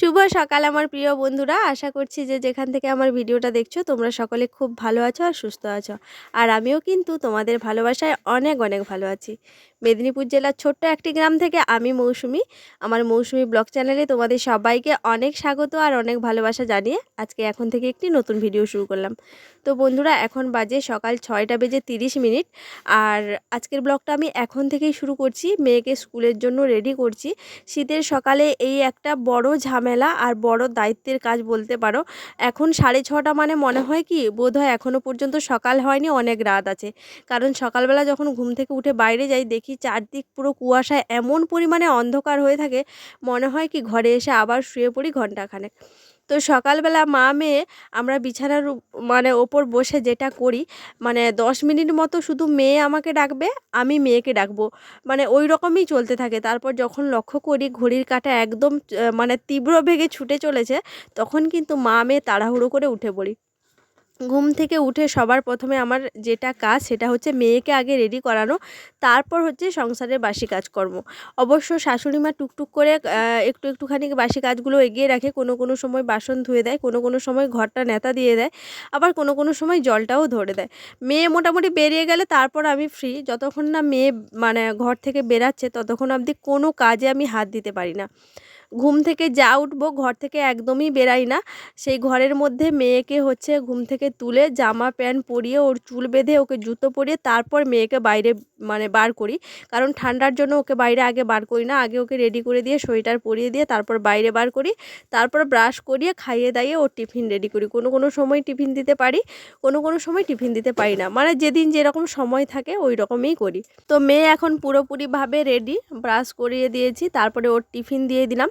শুভ সকাল আমার প্রিয় বন্ধুরা। আশা করছি যে যেখান থেকে আমার ভিডিওটা দেখছ, তোমরা সকলে খুব ভালো আছো আর সুস্থ আছো। আর আমিও কিন্তু তোমাদের ভালোবাসায় অনেক অনেক ভালো আছি। মেদিনীপুর জেলার ছোট্ট একটি গ্রাম থেকে আমি মৌসুমি। আমার মৌসুমি ব্লগ চ্যানেলে তোমাদের সবাইকে অনেক স্বাগত আর অনেক ভালোবাসা জানিয়ে আজকে এখন থেকে একটি নতুন ভিডিও শুরু করলাম। তো বন্ধুরা, এখন বাজে সকাল ছয়টা বেজে তিরিশ মিনিট। আর আজকের ব্লগটা আমি এখন থেকেই শুরু করছি। মেয়েকে স্কুলের জন্য রেডি করছি। শীতের সকালে এই একটা বড় ঝামেলা আর বড় দায়িত্বের কাজ বলতে পারো। এখন সাড়ে ছটা মানে মনে হয় কি বোধ হয় এখনও পর্যন্ত সকাল হয়নি, অনেক রাত আছে। কারণ সকালবেলা যখন ঘুম থেকে উঠে বাইরে যাই, দেখি চারদিক পুরো কুয়াশায় এমন পরিমাণে অন্ধকার হয়ে থাকে, মনে হয় কি ঘরে এসে আবার শুয়ে পড়ি ঘন্টাখানেক তো সকালবেলা মা মেয়ে আমরা বিছানার মানে ওপর বসে যেটা করি মানে দশ মিনিট মতো শুধু মেয়ে আমাকে ডাকবে, আমি মেয়েকে ডাকবো। মানে ওই রকমই চলতে থাকে। তারপর যখন লক্ষ্য করি ঘড়ির কাটা একদম মানে তীব্র বেগে ছুটে চলেছে, তখন কিন্তু মা মেয়ে তাড়াহুড়ো করে উঠে পড়ি। ঘুম থেকে উঠে সবার প্রথমে আমার যেটা কাজ সেটা হচ্ছে মেয়েকে আগে রেডি করানো, তারপর হচ্ছে সংসারের বাসি কাজকর্ম। অবশ্য শাশুড়ি মা টুকটুক করে একটু একটুখানি বাসি কাজগুলো এগিয়ে রাখে, কোনো কোনো সময় বাসন ধুয়ে দেয়, কোনো কোনো সময় ঘরটা নেতা দিয়ে দেয়, আবার কোনো কোনো সময় জলটাও ধরে দেয়। মেয়ে মোটামুটি বেরিয়ে গেলে তারপর আমি ফ্রি যতক্ষণ না মেয়ে মানে ঘর থেকে বেরাচ্ছে, ততক্ষণ অবধি কোনো কাজে আমি হাত দিতে পারি না। ঘুম থেকে যা উঠবো ঘর থেকে একদমই বেরাই না। সেই ঘরের মধ্যে মেয়েকে হচ্ছে ঘুম থেকে তুলে জামা, প্যান্ট পরিয়ে ওর চুল বেঁধে ওকে জুতো পরিয়ে তারপর মেয়েকে বাইরে মানে বার করি। কারণ ঠান্ডার জন্য ওকে বাইরে আগে বার করি না। আগে ওকে রেডি করে দিয়ে সোয়েটার পরিয়ে দিয়ে তারপর বাইরে বার করি। তারপর ব্রাশ করিয়ে খাইয়ে দাইয়ে ওর টিফিন রেডি করি। কোনো কোনো সময় টিফিন দিতে পারি, কোনো কোনো সময় টিফিন দিতে পারি না। মানে যেদিন যেরকম সময় থাকে ওই রকমই করি। তো মেয়ে এখন পুরোপুরিভাবে রেডি ব্রাশ করিয়ে দিয়েছি। তারপরে ওর টিফিন দিয়ে দিলাম।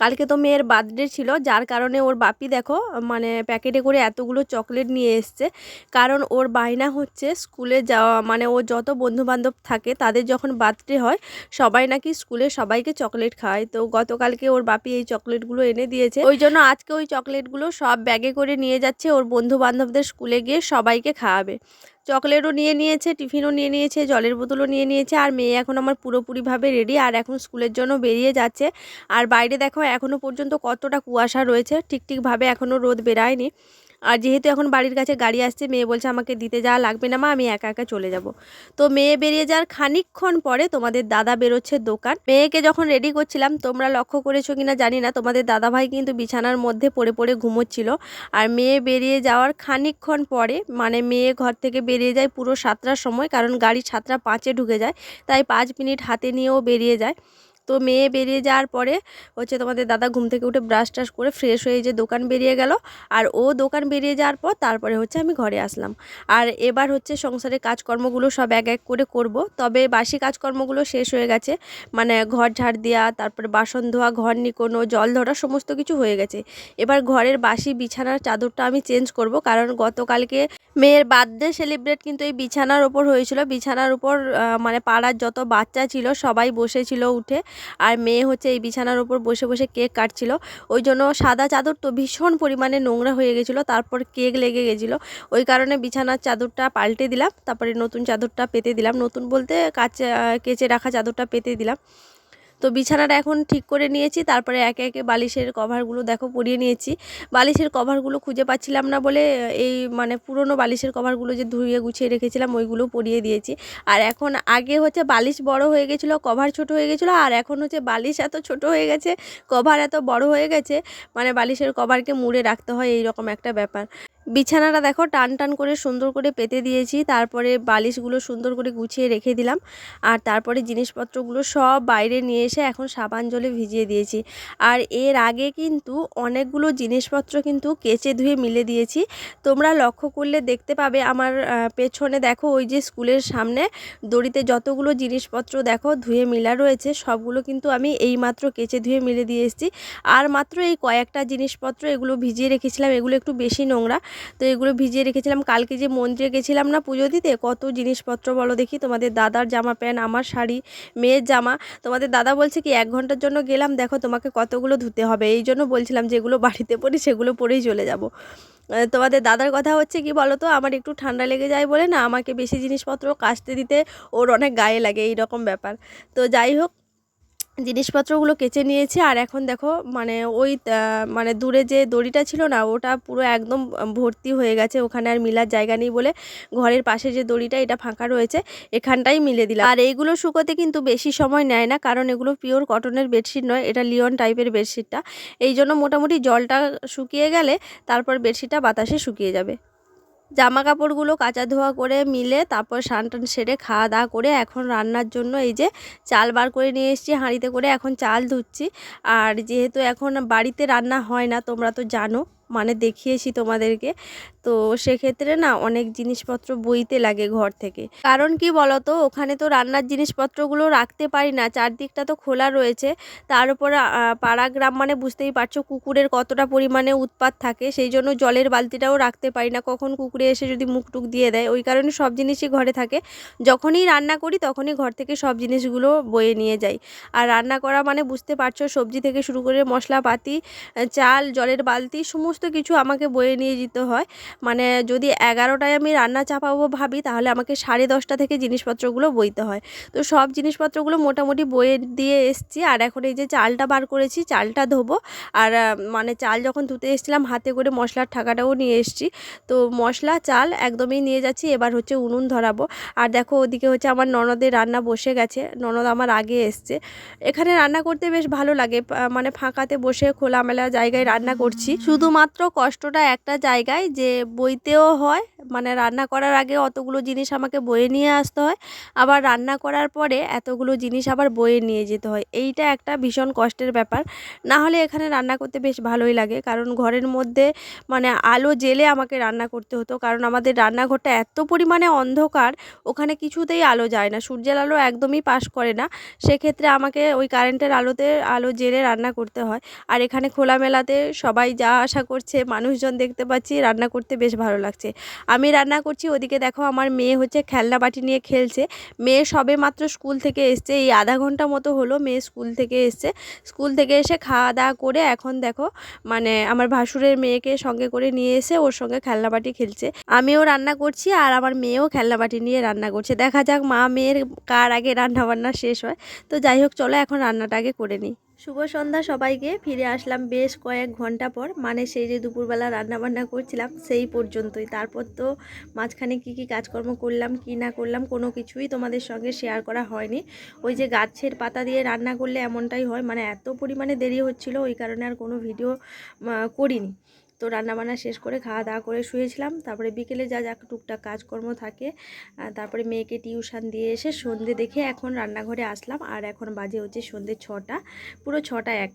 কালকে তো মেয়ের বার্থডে ছিল, যার কারণে ওর বাপি দেখো মানে প্যাকেটে করে এতগুলো চকলেট নিয়ে এসছে। কারণ ওর বায়না হচ্ছে স্কুলে যাওয়া মানে ও যত বন্ধুবান্ধব থাকে তাদের যখন বার্থডে হয়, সবাই নাকি স্কুলে সবাইকে চকলেট খায়। তো গতকালকে ওর বাপি এই চকলেটগুলো এনে দিয়েছে। ওই জন্য আজকে ওই চকলেটগুলো সব ব্যাগে করে নিয়ে যাচ্ছে, ওর বন্ধু বান্ধবদের স্কুলে গিয়ে সবাইকে খাওয়াবে। চকলেটও নিয়ে নিয়েছে টিফিনও নিয়ে নিয়েছে, জলের বোতলও নিয়ে নিয়েছে, আর মেয়ে এখন আমার পুরোপুরিভাবে রেডি আর এখন স্কুলের জন্য বেরিয়ে যাচ্ছে। আর বাইরে দেখো এখনও পর্যন্ত কতটা কুয়াশা রয়েছে, ঠিক ঠিকভাবে এখনও রোদ বেরায়নি। আর যেহেতু এখন বাড়ির কাছে গাড়ি আসছে, মেয়ে বলছে আমাকে দিতে যাওয়া লাগবে না মা, আমি একা একা চলে যাব। তো মেয়ে বেরিয়ে যাওয়ার খানিকক্ষণ পরে তোমাদের দাদা বেরোচ্ছে দোকান। মেয়েকে যখন রেডি করছিলাম, তোমরা লক্ষ্য করেছ কিনা জানি না, তোমাদের দাদা ভাই কিন্তু বিছানার মধ্যে পড়ে পড়ে ঘুমোচ্ছিল। আর মেয়ে বেরিয়ে যাওয়ার খানিকক্ষণ পরে মানে মেয়ে ঘর থেকে বেরিয়ে যায় পুরো সাতটার সময়, কারণ গাড়ি সাতটা পাঁচে ঢুকে যায়, তাই পাঁচ মিনিট হাতে নিয়েও বেরিয়ে যায়। তো মেয়ে বেরিয়ে যাওয়ার পরে হচ্ছে তোমাদের দাদা ঘুম থেকে উঠে ব্রাশ টাশ করে ফ্রেশ হয়ে যে দোকান বেরিয়ে গেল। আর ও দোকান বেরিয়ে যাওয়ার পর তারপরে হচ্ছে আমি ঘরে আসলাম। আর এবার হচ্ছে সংসারের কাজকর্মগুলো সব এক এক করে করব। তবে বাসি কাজকর্মগুলো শেষ হয়ে গেছে। মানে ঘর ঝাড় দেওয়া তারপরে বাসন ধোয়া, ঘর নিকোনো, জল ধরা সমস্ত কিছু হয়ে গেছে। এবার ঘরের বাসি বিছানার চাদরটা আমি চেঞ্জ করব। কারণ গতকালকে মেয়ের বার্থডে সেলিব্রেট কিন্তু এই বিছানার ওপর হয়েছিল। বিছানার উপর মানে পাড়ার যত বাচ্চা ছিল সবাই বসেছিল উঠে। আর মেয়ে হচ্ছে এই বিছানার ওপর বসে বসে কেক কাটছিল। ওই জন্য সাদা চাদর তো ভীষণ পরিমাণে নোংরা হয়ে গেছিল, তারপর কেক লেগে গেছিল। ওই কারণে বিছানার চাদরটা পাল্টে দিলাম, তারপরে নতুন চাদরটা পেতে দিলাম। নতুন বলতে কাচে, কেচে রাখা চাদরটা পেতে দিলাম। তো বিছানাটা এখন ঠিক করে নিয়েছি, তারপরে একে একে বালিশের কভারগুলো দেখো পরিয়ে নিয়েছি। বালিশের কভারগুলো খুঁজে পাচ্ছিলাম না বলে, এই মানে পুরনো বালিশের কভারগুলো যে ধুয়ে গুছিয়ে রেখেছিলাম ওইগুলো পরিয়ে দিয়েছি। আর এখন আগে হচ্ছে বালিশ বড় হয়ে গেছিল, কভার ছোট হয়ে গেছিল, আর এখন হচ্ছে বালিশ এত ছোট হয়ে গেছে, কভার এত বড় হয়ে গেছে মানে বালিশের কভারকে মুড়ে রাখতে হয় এই রকম একটা ব্যাপার। বিছানাটা দেখো টান টান করে সুন্দর করে পেতে দিয়েছি, তারপরে বালিশগুলো সুন্দর করে গুছিয়ে রেখে দিলাম, আর তারপরে জিনিসপত্রগুলো সব বাইরে নিয়ে এসে এখন সাবান জলে ভিজিয়ে দিয়েছি, আর এর আগে কিন্তু অনেকগুলো জিনিসপত্র কিন্তু কেচে ধুয়ে মিলে দিয়েছি, তোমরা লক্ষ্য করলে দেখতে পাবে আমার পেছনে দেখো ওই যে স্কুলের সামনে দড়িতে যতগুলো জিনিসপত্র দেখো ধুয়ে মিলা রয়েছে, সবগুলো কিন্তু আমি এই মাত্র কেচে ধুয়ে মিলে দিয়ে এসেছি, আর মাত্র এই কয়েকটা জিনিসপত্র এগুলো ভিজিয়ে রেখেছিলাম, এগুলো একটু বেশি নোংরা তো এগুলো ভিজিয়ে রেখেছিলাম। কালকে যে মন্দিরে গেছিলাম না পুজো দিতে, কত জিনিসপত্র বলো দেখি? তোমাদের দাদার জামা প্যান্ট, আমার শাড়ি, মেয়ের জামা। তোমাদের দাদা বলছে কি, এক ঘণ্টার জন্য গেলাম, দেখো তোমাকে কতগুলো ধুতে হবে। এই জন্য বলছিলাম যেগুলো বাড়িতে পড়ি সেগুলো পরেই চলে যাব। তোমাদের দাদার কথা হচ্ছে কি বলো তো, আমার একটু ঠান্ডা লেগে যায় বলে না, আমাকে বেশি জিনিসপত্র কাচতে দিতে ওর অনেক গায়ে লাগে এই রকম ব্যাপার। তো যাই হোক জিনিসপত্রগুলো কেচে নিয়েছি আর এখন দেখো মানে ওই মানে দূরে যে দড়িটা ছিল না, ওটা পুরো একদম ভর্তি হয়ে গেছে। ওখানে আর মিলার জায়গা নেই বলে ঘরের পাশে যে দড়িটা, এটা ফাঁকা রয়েছে, এখানটাই মিলে দিলাম। আর এইগুলো শুকোতে কিন্তু বেশি সময় নেয় না, কারণ এগুলো পিওর কটনের বেডশিট নয়, এটা লিওন টাইপের বেডশিটটা। এই জন্য মোটামুটি জলটা শুকিয়ে গেলে তারপর বেডশিটটা বাতাসে শুকিয়ে যাবে। জামা কাপড়গুলো কাচা ধোয়া করে মিলে তারপর স্নান টান সেরে খাওয়া দাওয়া করে এখন রান্নার জন্য এই যে চাল বার করে নিয়ে এসেছি, হাঁড়িতে করে এখন চাল ধুচ্ছি। আর যেহেতু এখন বাড়িতে রান্না হয় না, তোমরা তো জানো মানে দেখিয়েছি তোমাদেরকে। তো সেক্ষেত্রে না অনেক জিনিসপত্র বইতে লাগে ঘর থেকে। কারণ কি বলতো? ওখানে তো রান্নার জিনিসপত্রগুলো রাখতে পারি না। চারদিকটা তো খোলা রয়েছে। তার উপর পাড়া গ্রাম মানে বুঝতেই পারছ কুকুরের কতটা পরিমাণে উৎপাত থাকে। সেই জন্য জলের বালতিটাও রাখতে পারি না। কখন কুকুরে এসে যদি মুখ টুক দিয়ে দেয়, ওই কারণে সব জিনিসই ঘরে থাকে। যখনই রান্না করি, তখনই ঘর থেকে সব জিনিসগুলো বয়ে নিয়ে যাই। আর রান্না করা মানে বুঝতে পারছ, সবজি থেকে শুরু করে মশলাপাতি, চাল, জলের বালতি, সমস্ত কিছু আমাকে বয়ে নিয়ে যেতে হয়। মানে যদি এগারোটায় আমি রান্না চাপাবো ভাবি, তাহলে আমাকে সাড়ে দশটা থেকে জিনিসপত্রগুলো বইতে হয়। তো সব জিনিসপত্রগুলো মোটামুটি বয়ে দিয়ে এসছি, আর এখন এই যে চালটা বার করেছি, চালটা ধোবো। আর মানে চাল যখন ধুতে এসেছিলাম, হাতে করে মশলার ঠাকাটাও নিয়ে এসছি। তো মশলা, চাল একদমই নিয়ে যাচ্ছি, এবার হচ্ছে উনুন ধরাবো। আর দেখো, ওদিকে হচ্ছে আমার ননদের রান্না বসে গেছে, ননদ আমার আগে এসছে। এখানে রান্না করতে বেশ ভালো লাগে মানে ফাঁকাতে বসে খোলামেলা জায়গায় রান্না করছি। শুধুমাত্র কষ্টটা একটা জায়গায় যে বইতেও হয়। মানে রান্না করার আগে অতগুলো জিনিস আমাকে বয়ে নিয়ে আসতে হয়। আবার রান্না করার পরে এতগুলো জিনিস আবার বয়ে নিয়ে যেতে হয়। এইটা একটা ভীষণ কষ্টের ব্যাপার। না হলে এখানে রান্না করতে বেশ ভালোই লাগে। কারণ ঘরের মধ্যে মানে আলো জেলে আমাকে রান্না করতে হতো। কারণ আমাদের রান্নাঘরটা এত পরিমাণে অন্ধকার, ওখানে কিছুতেই আলো যায় না। সূর্যের আলো একদমই পাস করে না। সেক্ষেত্রে আমাকে ওই কারেন্টের আলোতে আলো জেলে রান্না করতে হয়। আর এখানে খোলামেলাতে সবাই যা আশা করছে, মানুষজন দেখতে পাচ্ছি রান্না করতে বেশ ভালো লাগছে। আমি রান্না করছি, ওদিকে দেখো আমার মেয়ে হচ্ছে খেলনা বাটি নিয়ে খেলছে। মেয়ে সবে মাত্র স্কুল থেকে এসছে, এই আধা ঘণ্টা মতো হলো মেয়ে স্কুল থেকে এসছে। স্কুল থেকে এসে খাওয়া দাওয়া করে এখন দেখো মানে আমার ভাসুরের মেয়েকে সঙ্গে করে নিয়ে এসে ওর সঙ্গে খেলনা বাটি খেলছে। আমিও রান্না করছি আর আমার মেয়েও খেলনা বাটি নিয়ে রান্না করছে। দেখা যাক মা মেয়ের কার আগে রান্না বান্না শেষ হয়। তো যাই হোক, চলো এখন রান্নাটা আগে করে নিই। শুভ সন্ধ্যা সবাইকে, ফিরে আসলাম বেশ কয়েক ঘণ্টা পর। মানে সেই যে দুপুরবেলা রান্নাবান্না করছিলাম, সেই পর্যন্তই। তারপর তো মাঝখানে কি কি কাজকর্ম করলাম, কি না করলাম, কোনো কিছুই তোমাদের সঙ্গে শেয়ার করা হয়নি। ওই যে গাছের পাতা দিয়ে রান্না করলে এমনটাই হয় মানে এত পরিমাণে দেরি হচ্ছিল, ওই কারণে আর কোনো ভিডিও করিনি। তো রান্নাবান্না শেষ করে খাওয়া দাওয়া করে শুয়েছিলাম। তারপরে বিকেলে যা যা টুকটাক কাজকর্ম থাকে তারপরে মেয়েকে টিউশন দিয়ে এসে সন্ধে দেখে এখন রান্নাঘরে আসলাম। আর এখন বাজে হচ্ছে সন্ধে ছটা, পুরো ছটা এক।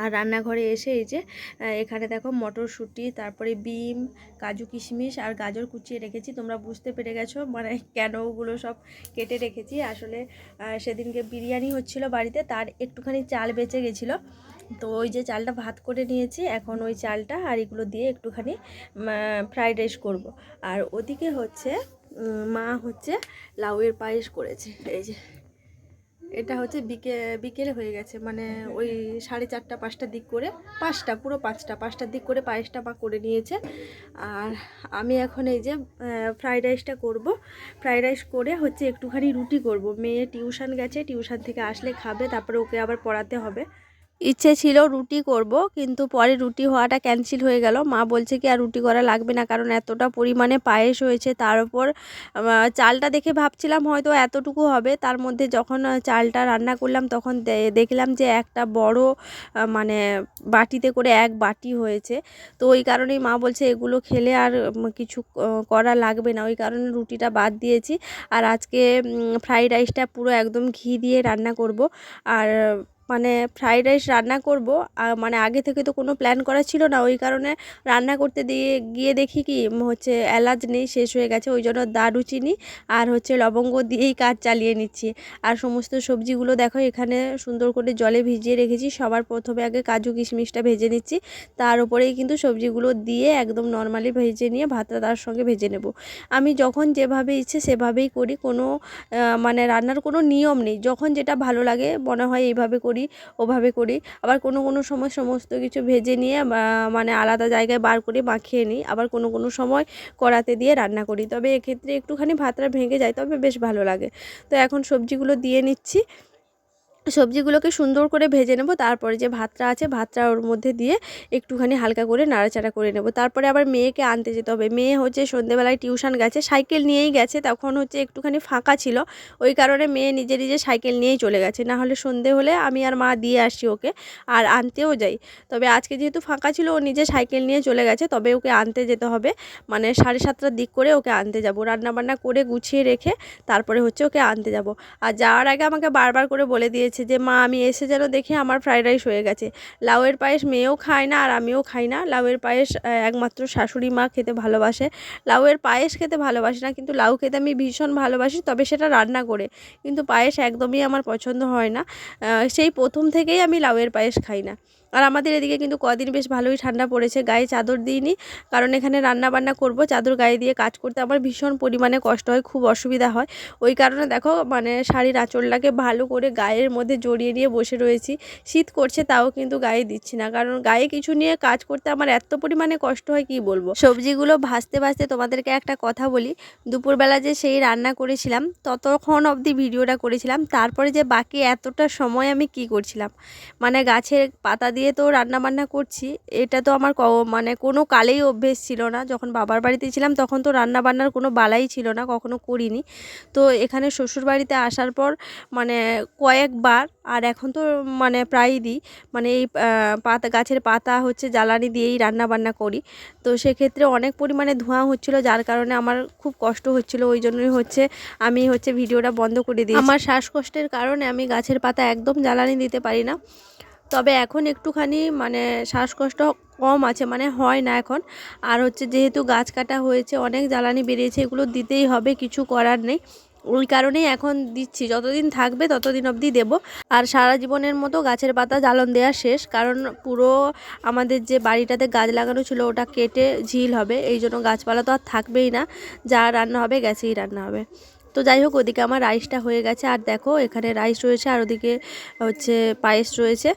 আর রান্নাঘরে এসে এই যে এখানে দেখো মটরশুঁটি, তারপরে বিম, কাজু কিশমিশ আর গাজর কুচিয়ে রেখেছি। তোমরা বুঝতে পেরে গেছো মানে কেন ওগুলো সব কেটে রেখেছি। আসলে সেদিনকে বিরিয়ানি হচ্ছিল বাড়িতে, তার একটুখানি চাল বেঁচে গেছিল। তো ওই যে চালটা ভাত করে নিয়েছি, এখন ওই চালটা আর এগুলো দিয়ে একটুখানি ফ্রাইড রাইস করব। আর ওদিকে হচ্ছে মা হচ্ছে লাউয়ের পায়েস করেছে। এই যে এটা হচ্ছে বিকে, বিকেলে হয়ে গেছে। মানে ওই সাড়ে চারটা, পাঁচটার দিক করে, পাঁচটা, পুরো পাঁচটা, পাঁচটার দিক করে পায়েসটা মা করে নিয়েছে। আর আমি এখন এই যে ফ্রায়েড রাইসটা করব। ফ্রায়েড রাইস করে হচ্ছে একটুখানি রুটি করব। মেয়ে টিউশন গেছে, টিউশন থেকে আসলে খাবে, তারপরে ওকে আবার পড়াতে হবে। ইচ্ছে ছিল রুটি করব, কিন্তু পরে রুটি হওয়াটা ক্যান্সেল হয়ে গেল। মা বলছে কি, আর রুটি করা লাগবে না, কারণ এতটা পরিমাণে পায়েস হয়েছে, তার উপর চালটা দেখে ভাবছিলাম হয়তো এতটুকু হবে। তার মধ্যে যখন চালটা রান্না করলাম, তখন দেখলাম যে একটা বড় মানে বাটিতে করে এক বাটি হয়েছে। তো ওই কারণেই মা বলছে, এগুলো খেলে আর কিছু করা লাগবে না। ওই কারণে রুটিটা বাদ দিয়েছি। আর আজকে ফ্রাইড রাইসটা পুরো একদম ঘি দিয়ে রান্না করব। আর মানে ফ্রাইড রাইস রান্না করব। মানে আগে থেকে তো কোনো প্ল্যান করা ছিল না, ওই কারণে রান্না করতে দিয়ে গিয়ে দেখি কি হচ্ছে এলাচ নেই, শেষ হয়ে গেছে, ওই জন্য দারুচিনি আর হচ্ছে লবঙ্গ দিয়েই কাজ চালিয়ে নিচ্ছি। আর সমস্ত সবজিগুলো দেখো এখানে সুন্দর করে জলে ভিজিয়ে রেখেছি, সবার প্রথমে আগে কাজু কিশমিশটা ভেজে নিচ্ছি, তার উপরেই কিন্তু সবজিগুলো দিয়ে একদম নর্মালি ভেজে নিয়ে ভাতটা তার সঙ্গে ভেজে নেব। আমি যখন যেভাবে ইচ্ছে সেভাবেই করি, কোনো মানে রান্নার কোনো নিয়ম নেই, যখন যেটা ভালো লাগে, মনে হয় এইভাবে করি। ওভাবে করি। আবার কোনো কোনো সময় সমস্ত কিছু ভেজে নিয়ে মানে আলাদা জায়গায় বার করে মাখিয়ে নিই। আবার কোনো কোনো সময় কড়াতে দিয়ে রান্না করি। তবে এক্ষেত্রে একটুখানি ভাতটা ভেঙে যায়, তবে বেশ ভালো লাগে। তো এখন সবজিগুলো দিয়ে নিচ্ছি। সবজিগুলোকে সুন্দর করে ভেজে নেব। তারপরে যে ভাতটা আছে, ভাতটা ওর মধ্যে দিয়ে একটুখানি হালকা করে নাড়াচাড়া করে নেব। তারপরে আবার মেয়েকে আনতে যেতে হবে। মেয়ে হচ্ছে সন্ধেবেলায় টিউশন গেছে, সাইকেল নিয়েই গেছে, তখন হচ্ছে একটুখানি ফাঁকা ছিল। ওই কারণে মেয়ে নিজে নিজে সাইকেল নিয়েই চলে গেছে। না হলে সন্ধে হলে আমি আর মা দিয়ে আসি ওকে, আর আনতেও যাই। তবে আজকে যেহেতু ফাঁকা ছিল, ও নিজে সাইকেল নিয়ে চলে গেছে, তবে ওকে আনতে যেতে হবে। মানে সাড়ে সাতটার দিক করে ওকে আনতে যাব। রান্নাবান্না করে গুছিয়ে রেখে তারপরে হচ্ছে ওকে আনতে যাব। আর যাওয়ার আগে আমাকে বারবার করে বলে দিয়েছে যে, মা, আমি এসে যেন দেখি আমার ফ্রাইড রাইস হয়ে গেছে। লাউয়ের পায়েস মেয়েও খায় না আর আমিও খাই না। লাউয়ের পায়েস একমাত্র শাশুড়ি মা খেতে ভালোবাসে। লাউয়ের পায়েস খেতে ভালোবাসে না, কিন্তু লাউ খেতে আমি ভীষণ ভালোবাসি, তবে সেটা রান্না করে। কিন্তু পায়েস একদমই আমার পছন্দ হয় না। সেই প্রথম থেকেই আমি লাউয়ের পায়েস খাই না। আর আমাদের এদিকে কিন্তু কদিন বেশ ভালোই ঠান্ডা পড়েছে। গায়ে চাদর দিইনি, কারণ এখানে রান্না বান্না করব, চাদর গায়ে দিয়ে কাজ করতে আমার ভীষণ পরিমাণে কষ্ট হয়, খুব অসুবিধা হয়। ওই কারণে দেখো মানে শাড়ির আঁচলটাকে ভালো করে গায়ের মধ্যে জড়িয়ে নিয়ে বসে রয়েছি। শীত করছে তাও কিন্তু গায়ে দিচ্ছি না, কারণ গায়ে কিছু নিয়ে কাজ করতে আমার এত পরিমাণে কষ্ট হয়, কি বলব? সবজিগুলো ভাজতে ভাজতে তোমাদেরকে একটা কথা বলি, দুপুরবেলা যে সেই রান্না করেছিলাম, ততক্ষণ অবধি ভিডিওটা করেছিলাম, তারপরে যে বাকি এতটা সময় আমি কি করছিলাম? মানে গাছের পাতা দিয়ে তো রান্না বান্না করছি, এটা তো আমার মানে কোনো কালেই অভ্যেস ছিল না। যখন বাবার বাড়িতে ছিলাম তখন তো রান্না বান্নার কোনো বালাই ছিল না, কখনো করিনি। তো এখানে শ্বশুর বাড়িতে আসার পর মানে কয়েকবার, আর এখন তো মানে প্রায়ই দিই। মানে এই পাতা, গাছের পাতা হচ্ছে জ্বালানি দিয়েই রান্না বান্না করি। তো সেক্ষেত্রে অনেক পরিমাণে ধোঁয়া হচ্ছিল, যার কারণে আমার খুব কষ্ট হচ্ছিল। ওই জন্যই হচ্ছে আমি হচ্ছে ভিডিওটা বন্ধ করে দিই আমার শ্বাসকষ্টের কারণে আমি গাছের পাতা একদম জ্বালানি দিতে পারি না। তবে এখন একটুখানি মানে শ্বাসকষ্ট কম আছে মানে হয় না এখন। আর হচ্ছে যেহেতু গাছ কাটা হয়েছে, অনেক জ্বালানি বেরিয়েছে, এগুলো দিতেই হবে, কিছু করার নেই। ওই কারণেই এখন দিচ্ছি, যতদিন থাকবে ততদিন অবধি দেব। আর সারা জীবনের মতো গাছের পাতা জ্বালন দেওয়া শেষ, কারণ পুরো আমাদের যে বাড়িটাতে গাছ লাগানো ছিল, ওটা কেটে ঝিল হবে, এই জন্য গাছপালা তো আর থাকবেই না, যা রান্না হবে গ্যাসেই রান্না হবে। তো যাই হোক, ওদিকে আমার রাইসটা হয়ে গেছে। আর দেখো, এখানে রাইস রয়েছে আর ওদিকে হচ্ছে পায়েস রয়েছে।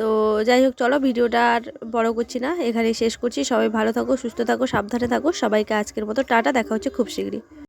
তো যাই হোক, চলো ভিডিওটা আর বড় করছি না এখানে শেষ করছি। সবাই ভালো থাকো, সুস্থ থাকো, সাবধানে থাকো। সবাইকে আজকের মতো টাটা, দেখা হচ্ছে খুব শীঘ্রই।